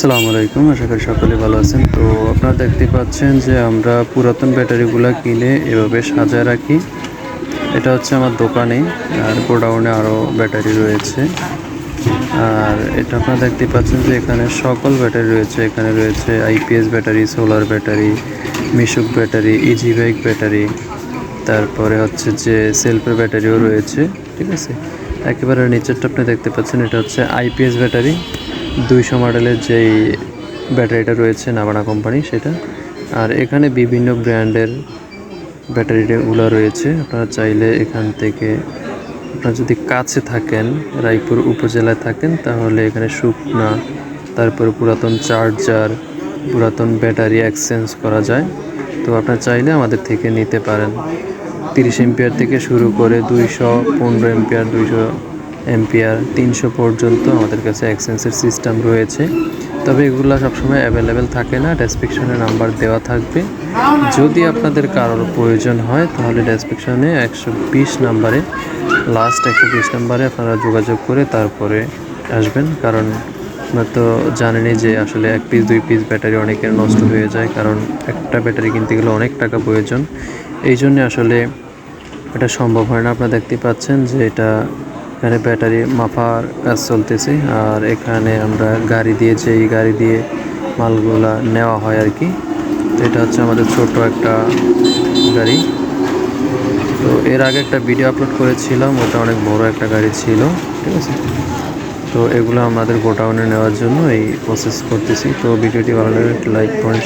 আসসালামু আলাইকুম, আশা করি সকলে ভালো আছেন। তো আপনারা দেখতে পাচ্ছেন যে আমরা পুরাতন ব্যাটারিগুলো কিনে এভাবে সাজায় রাখি। এটা হচ্ছে আমার দোকানে, আর গোডাউনে আরও ব্যাটারি রয়েছে। আর এটা আপনারা দেখতে পাচ্ছেন যে এখানে সকল ব্যাটারি রয়েছে। এখানে রয়েছে IPS battery, solar battery, Mishuk battery easy bike battery, তারপরে হচ্ছে যে সেলফের ব্যাটারিও রয়েছে, ঠিক আছে? একেবারে নিচেরটা আপনি দেখতে পাচ্ছেন, এটা হচ্ছে আইপিএস ব্যাটারি। দুইশো মডেলের যেই ব্যাটারিটা রয়েছে নাবানা কোম্পানি সেটা। আর এখানে বিভিন্ন ব্র্যান্ডের ব্যাটারিগুলো রয়েছে। আপনারা চাইলে এখান থেকে আপনারা যদি কাছে থাকেন, রায়পুর উপজেলায় থাকেন, তাহলে এখানে শুকনা, তারপর পুরাতন চার্জার, পুরাতন ব্যাটারি এক্সচেঞ্জ করা যায়। তো আপনারা চাইলে আমাদের থেকে নিতে পারেন। তিরিশ এম্পিয়ার থেকে শুরু করে দুইশো, পনেরো এম্পিয়ার, দুইশো এম্পিয়ার তিনশো পর্যন্ত আমাদের কাছে এক্সচেঞ্জের সিস্টেম রয়েছে। তবে এগুলো সবসময় অ্যাভেলেবেল থাকে না ডেসক্রিপশনে নাম্বার দেওয়া থাকবে। যদি আপনাদের কারোর প্রয়োজন হয়, তাহলে ডেসক্রিপশনে একশো বিশ নাম্বারে লাস্ট একশো বিশ নাম্বারে আপনারা যোগাযোগ করে তারপরে আসবেন। কারণ আপনারা তো জানেনই যে আসলে এক পিস দুই পিস ব্যাটারি অনেকের নষ্ট হয়ে যায়, কারণ একটা ব্যাটারি কিনতে গেলে অনেক টাকা প্রয়োজন। এই জন্য আসলে এটা সম্ভব হয় না। আপনারা দেখতে পাচ্ছেন যে এটা এখানে ব্যাটারি মাপার কাজ চলতেছে, আর এখানে আমরা গাড়ি দিয়ে যেই গাড়ি দিয়ে মালগুলা নেওয়া হয় আর কি, এটা হচ্ছে আমাদের ছোট একটা গাড়ি। তো এর আগে একটা ভিডিও আপলোড করেছিলাম, ওটা অনেক বড় একটা গাড়ি ছিল, ঠিক আছে? তো এগুলো আমাদের গোডাউনে নেওয়ার জন্য এই প্রসেস করতেছি। তো ভিডিওটি ভালো লাগলে লাইক করুন